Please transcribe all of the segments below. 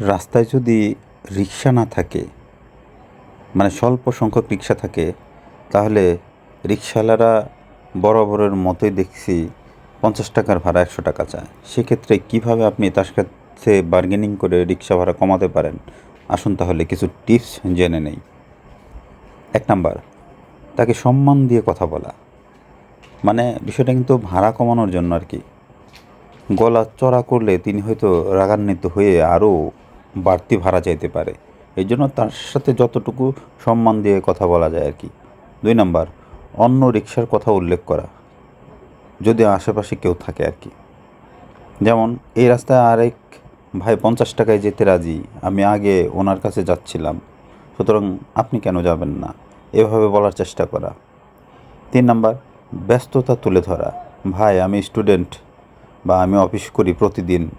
রাস্তায় যদি রিক্সা না থাকে মানে স্বল্প সংখ্যক রিক্সা থাকে, তাহলে রিক্সাওয়ালারা বরাবরের মতোই দেখছি পঞ্চাশ টাকার ভাড়া একশো টাকা চায়। সেক্ষেত্রে কীভাবে আপনি তার সাথে বার্গেনিং করে রিক্সা ভাড়া কমাতে পারেন? আসুন তাহলে কিছু টিপস জেনে নেই। এক নাম্বার, তাকে সম্মান দিয়ে কথা বলা। মানে বিষয়টা কিন্তু ভাড়া কমানোর জন্য আর কি। গলা চড়া করলে তিনি হয়তো রাগান্বিত হয়ে আরও বাড়তি ভাড়া চাইতে পারে। এই জন্য তার সাথে যতটুকু সম্মান দিয়ে কথা বলা যায় আর কি। দুই নাম্বার, অন্য রিক্সার কথা উল্লেখ করা, যদি আশেপাশে কেউ থাকে আর কি। যেমন, এই রাস্তায় আরেক ভাই পঞ্চাশ টাকায় যেতে রাজি, আমি আগে ওনার কাছে যাচ্ছিলাম। সুতরাং আপনি কেন যাবেন না? এভাবে বলার চেষ্টা করা। তিন নাম্বার, ব্যস্ততা তুলে ধরা, ভাই আমি স্টুডেন্ট বা আমি অফিস করি প্রতিদিন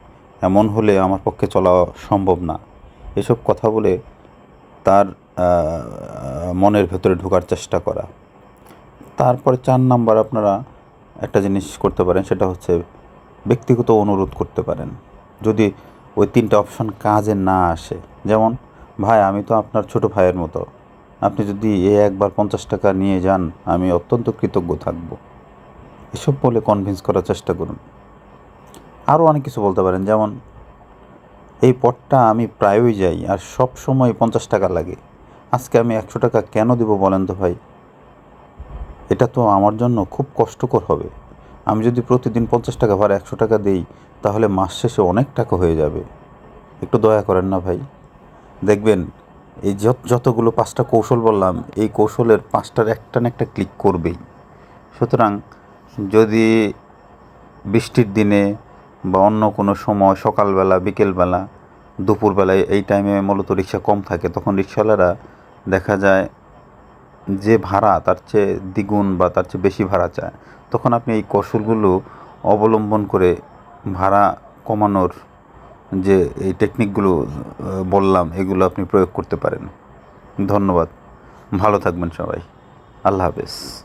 এমন হলে আমার পক্ষে চলা সম্ভব না। এসব কথা বলে তার মনের ভেতরে ঢোকার চেষ্টা করা। তারপরে চার নাম্বার আপনারা একটা জিনিস করতে পারেন, সেটা হচ্ছে ব্যক্তিগত অনুরোধ করতে পারেন। যদি ওই তিনটা অপশন কাজে না আসে, যেমন, ভাই, আমি তো আপনার ছোট ভাইয়ের মতো। আপনি যদি এ একবার পঞ্চাশ টাকা নিয়ে যান, আমি অত্যন্ত কৃতজ্ঞ থাকব। এসব বলে কনভিন্স করার চেষ্টা করুন। আরও অনেক কিছু বলতে পারেন। যেমন, এই পথটা আমি প্রায়ই যাই আর সব সময় পঞ্চাশ টাকা লাগে। আজকে আমি একশো টাকা কেন দেবো বলেন তো ভাই? এটা তো আমার জন্য খুব কষ্টকর হবে। আমি যদি প্রতিদিন পঞ্চাশ টাকা ভাড়া একশো টাকা দেই, তাহলে মাস শেষে অনেক টাকা হয়ে যাবে। একটু দয়া করেন না ভাই। দেখবেন, এই যত, যতগুলো পাঁচটা কৌশল বললাম, এই কৌশলের পাঁচটার একটা না একটা ক্লিক করবেই। সুতরাং যদি বৃষ্টির দিনে বা অন্য কোনো সময় সকালবেলা, বিকেলবেলা দুপুরবেলায় এই টাইমে মূলত রিক্সা কম থাকে, তখন রিক্সাওয়ালারা দেখা যায় যে ভাড়া তার চেয়ে দ্বিগুণ বা তার চেয়ে বেশি ভাড়া চায়। তখন আপনি এই কৌশলগুলো অবলম্বন করে ভাড়া কমানোর যে এই টেকনিকগুলো বললাম, এগুলো আপনি প্রয়োগ করতে পারেন। ধন্যবাদ। ভালো থাকবেন সবাই। আল্লাহ হাফেজ।